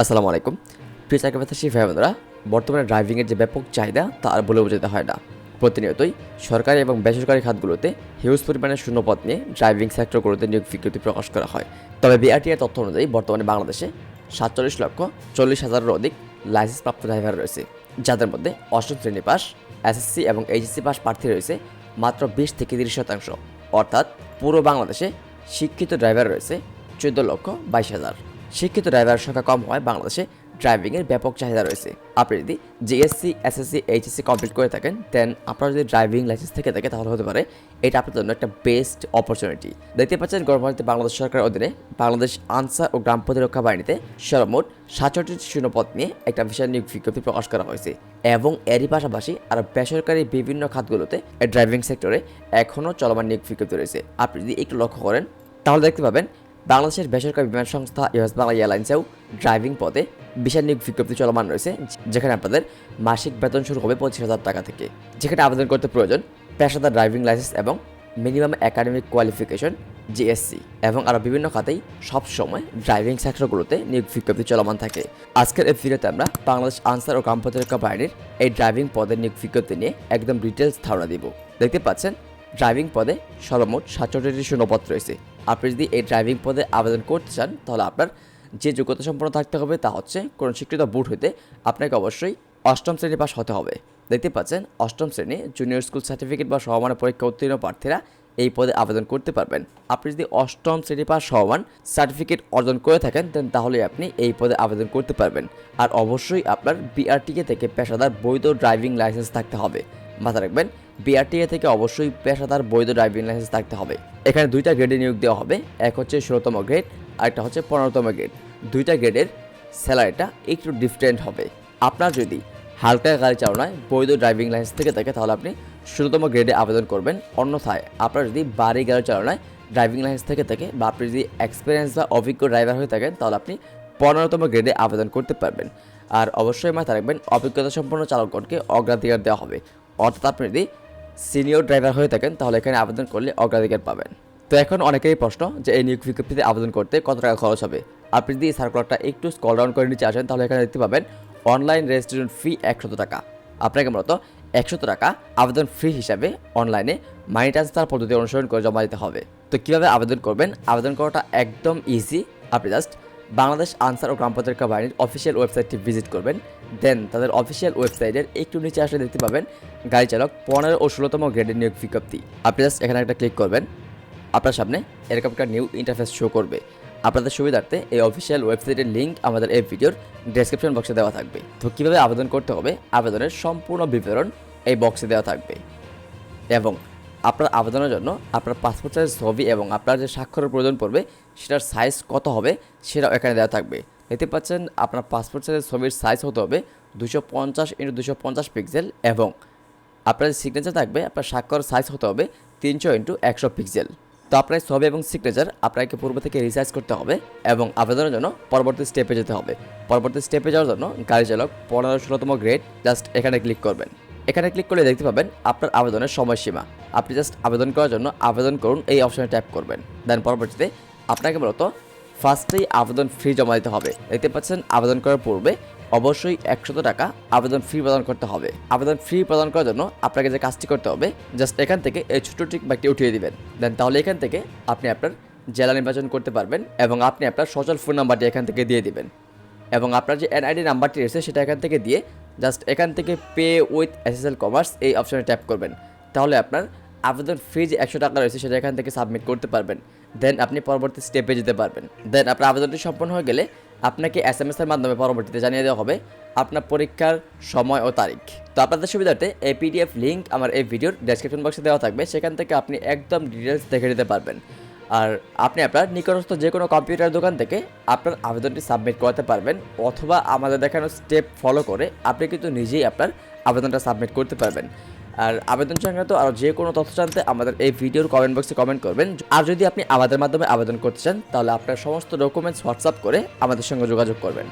আসসালামু আলাইকুম। প্রিয় চাকরিপ্রার্থী ভাই বোনেরা, বর্তমানে ড্রাইভিংয়ের যে ব্যাপক চাহিদা, তা আর বলে বোঝাতে হয় না। প্রতিনিয়তই সরকারি এবং বেসরকারি খাতগুলোতে হিউজ পরিমাণে শূন্যপদ নিয়ে ড্রাইভিং সেক্টরগুলোতে নিয়োগ বিজ্ঞপ্তি প্রকাশ করা হয়। তবে বিআরটিআর তথ্য অনুযায়ী বর্তমানে বাংলাদেশে সাতচল্লিশ লক্ষ চল্লিশ হাজারেরও অধিক লাইসেন্সপ্রাপ্ত ড্রাইভার রয়েছে, যাদের মধ্যে অষ্টম শ্রেণি পাস এসএসসি এবং এইচএসসি পাস প্রার্থী রয়েছে মাত্র বিশ থেকে তিরিশ শতাংশ। অর্থাৎ পুরো বাংলাদেশে শিক্ষিত ড্রাইভার রয়েছে চোদ্দ লক্ষ বাইশ হাজার। শিক্ষিত ড্রাইভারের সংখ্যা কম হয় বাংলাদেশে ড্রাইভিংয়ের ব্যাপক চাহিদা রয়েছে। আপনি যদি জিএসসি এসএসসি এইচএসসি কমপ্লিট করে থাকেন দেন আপনার যদি ড্রাইভিং লাইসেন্স থেকে থাকে, তাহলে হতে পারে এটা আপনার জন্য একটা বেস্ট অপরচুনিটি দেখতে পাচ্ছেন গর্ভবতী বাংলাদেশ সরকারের অধীনে বাংলাদেশ আনসার ও গ্রাম প্রতিরক্ষা বাহিনীতে সর্বমোট সাতষট্টি শূন্যপদ নিয়ে একটা বিশাল নিয়োগ বিজ্ঞপ্তি প্রকাশ করা হয়েছে এবং এরই পাশাপাশি আরও বেসরকারি বিভিন্ন খাতগুলোতে ড্রাইভিং সেক্টরে এখনও চলমান নিয়োগ বিজ্ঞপ্তি রয়েছে। আপনি যদি একটু লক্ষ্য করেন, তাহলে দেখতে পাবেন বাংলাদেশের বেসরকারি বিমান সংস্থা ইউএস বাংলা এয়ারলাইন্সেও ড্রাইভিং পদে বিশাল নিয়োগ বিজ্ঞপ্তি চলমান রয়েছে, যেখানে আপনাদের মাসিক বেতন শুরু হবে পঁচিশ হাজার টাকা থেকে। যেখানে আবেদন করতে প্রয়োজন পেশাদার ড্রাইভিং লাইসেন্স এবং মিনিমাম একাডেমিক কোয়ালিফিকেশন, জিএসসি, এবং আরও বিভিন্ন খাতেই সবসময় ড্রাইভিং সেক্টরগুলোতে নিয়োগ বিজ্ঞপ্তি চলমান থাকে। আজকের এই ভিডিওতে আমরা বাংলাদেশ আনসার ও গ্রাম প্রতিরক্ষা বাহিনীর এই ড্রাইভিং পদের নিয়োগ বিজ্ঞপ্তি নিয়ে একদম ডিটেলস ধারণা দিব। দেখতে পাচ্ছেন, ড্রাইভিং পদে সর্বমোট সাতষট্টি শূন্যপদ রয়েছে। আপনি যদি এই ড্রাইভিং পদে আবেদন করতে চান, তাহলে আপনার যে যোগ্যতা সম্পন্ন থাকতে হবে তা হচ্ছে কোনো স্বীকৃত বুট হইতে আপনাকে অবশ্যই অষ্টম শ্রেণি পাস হতে হবে। দেখতে পাচ্ছেন, অষ্টম শ্রেণি জুনিয়র স্কুল সার্টিফিকেট বা সমমানের পরীক্ষা উত্তীর্ণ প্রার্থীরা এই পদে আবেদন করতে পারবেন। আপনি যদি অষ্টম শ্রেণি পাস সমান সার্টিফিকেট অর্জন করে থাকেন, দেন তাহলে আপনি এই পদে আবেদন করতে পারবেন। আর অবশ্যই আপনার বিআরটিকে থেকে পেশাদার বৈধ ড্রাইভিং লাইসেন্স থাকতে হবে। মাথা রাখবেন বিআরটিএ থেকে অবশ্যই পেশাদার বৈধ ড্রাইভিং লাইসেন্স থাকতে হবে। এখানে দুইটা গ্রেডে নিয়োগ দেওয়া হবে। এক হচ্ছে ষোলোতম গ্রেড আর একটা হচ্ছে পনেরোতম গ্রেড। দুইটা গ্রেডের স্যালারিটা একটু ডিফারেন্ট হবে। আপনার যদি হালকা গাড়ি চালনায় বৈধ ড্রাইভিং লাইসেন্স থেকে থাকে, তাহলে আপনি ষোলোতম গ্রেডে আবেদন করবেন। অন্যথায় আপনার যদি বাড়ি গাড়ি চালনায় ড্রাইভিং লাইসেন্স থেকে থাকে বা আপনি যদি এক্সপিরিয়েন্স বা অভিজ্ঞ ড্রাইভার হয়ে থাকেন, তাহলে আপনি পনেরোতম গ্রেডে আবেদন করতে পারবেন। আর অবশ্যই মাথায় রাখবেন অভিজ্ঞতা সম্পন্ন চালকগণকে অগ্রাধিকার দেওয়া হবে। অর্থাৎ আপনি যদি সিনিয়র ড্রাইভার হয়ে থাকেন, তাহলে এখানে আবেদন করলে অগ্রাধিকার পাবেন। তো এখন অনেকেরই প্রশ্ন যে এই নিয়োগ বিজ্ঞপ্তিতে আবেদন করতে কত টাকা খরচ হবে। আপনি যদি সার্কুলারটা একটু স্কল ডাউন করে নিচে আসেন, তাহলে এখানে দেখতে পাবেন অনলাইন রেজিস্ট্রেশন ফি একশত টাকা। আপনাকে মূলত একশত টাকা আবেদন ফি হিসাবে অনলাইনে মানি ট্রান্সফার পদ্ধতি অনুসরণ করে জমা দিতে হবে। তো কীভাবে আবেদন করবেন? আবেদন করাটা একদম ইজি আপনি জাস্ট বাংলাদেশ আনসার ও গ্রাম বাহিনীর অফিসিয়াল ওয়েবসাইটটি ভিজিট করবেন। দেন তাদের অফিসিয়াল ওয়েবসাইটের একটু নিচে আসলে দেখতে পাবেন গাড়ি চালক পনেরো ও ষোলোতম গ্রেডের নিয়োগ বিজ্ঞপ্তি। আপনি জাস্ট এখানে একটা ক্লিক করবেন। আপনার সামনে এরকম একটা নিউ ইন্টারফেস শো করবে। আপনাদের সুবিধার্থে এই অফিসিয়াল ওয়েবসাইটের লিঙ্ক আমাদের এই ভিডিওর ডেসক্রিপশন বক্সে দেওয়া থাকবে। তো কীভাবে আবেদন করতে হবে? আবেদনের সম্পূর্ণ বিবরণ এই বক্সে দেওয়া থাকবে। এবং আপনার আবেদনের জন্য আপনার পাসপোর্ট সাইজ ছবি এবং আপনার যে স্বাক্ষরের প্রয়োজন পড়বে, সেটার সাইজ কত হবে, সেটাও এখানে দেওয়া থাকবে। দেখতে পাচ্ছেন, আপনার পাসপোর্ট সাইজের ছবির সাইজ হতে হবে দুশো পঞ্চাশ ইন্টু দুশো পঞ্চাশ পিক্সেল এবং আপনার যে সিগনেচার থাকবে, আপনার স্বাক্ষর সাইজ হতে হবে তিনশো ইন্টু একশো পিক্সেল তো আপনার ছবি এবং সিগনেচার আপনাকে পূর্ব থেকে রিসার্চ করতে হবে এবং আবেদনের জন্য পরবর্তী স্টেপে যেতে হবে। পরবর্তী স্টেপে যাওয়ার জন্য গাড়ি চালক পনেরো ষোলোতম গ্রেড জাস্ট এখানে ক্লিক করবেন। এখানে ক্লিক করলে দেখতে পাবেন আপনার আবেদনের সময়সীমা। আপনি জাস্ট আবেদন করার জন্য আবেদন করুন, এই অপশনে ট্যাপ করবেন। দেন পরবর্তীতে আপনাকে মূলত ফার্স্টেই আবেদন ফি জমা দিতে হবে। দেখতে পাচ্ছেন, আবেদন করার পূর্বে অবশ্যই একশত টাকা আবেদন ফি প্রদান করতে হবে। আবেদন ফি প্রদান করার জন্য আপনাকে যে কাজটি করতে হবে জাস্ট এখান থেকে এই ছোটো টিক বাকটি উঠিয়ে দিবেন। দেন তাহলে এখান থেকে আপনি আপনার জেলা নির্বাচন করতে পারবেন এবং আপনি আপনার সচল ফোন নাম্বারটি এখান থেকে দিয়ে দিবেন। এবং আপনার যে এনআইডি নাম্বারটি রয়েছে, সেটা এখান থেকে দিয়ে জাস্ট এখান থেকে পে উইথ এসএসএল কমার্স এই অপশনে ট্যাপ করবেন। তাহলে আপনার আবেদন ফি যে একশো টাকা রয়েছে সেটা এখান থেকে সাবমিট করতে পারবেন। দেন আপনি পরবর্তী স্টেপে যেতে পারবেন। দেন আপনার আবেদনটি সম্পন্ন হয়ে গেলে আপনাকে এস এম এস এর মাধ্যমে পরবর্তীতে জানিয়ে দেওয়া হবে আপনার পরীক্ষার সময় ও তারিখ। তো আপনাদের সুবিধার্থে এই পিডিএফ লিঙ্ক আমার এই ভিডিওর ডেসক্রিপশন বক্সে দেওয়া থাকবে। সেখান থেকে আপনি একদম ডিটেলস দেখে নিতে পারবেন। আর আপনি আপনার নিকটস্থ যে কোনো কম্পিউটার দোকান থেকে আপনার আবেদনটি সাবমিট করাতে পারবেন, অথবা আমাদের দেখানো স্টেপ ফলো করে আপনি কিন্তু নিজেই আপনার আবেদনটা সাবমিট করতে পারবেন। আর আবেদন সংক্রান্ত আর যে কোনো তথ্য জানতে আমাদের এই ভিডিওর কমেন্ট বক্সে কমেন্ট করবেন। আর যদি আপনি আমাদের মাধ্যমে আবেদন করতে চান, তাহলে আপনার সমস্ত ডকুমেন্টস হোয়াটসঅ্যাপ করে আমাদের সঙ্গে যোগাযোগ করবেন।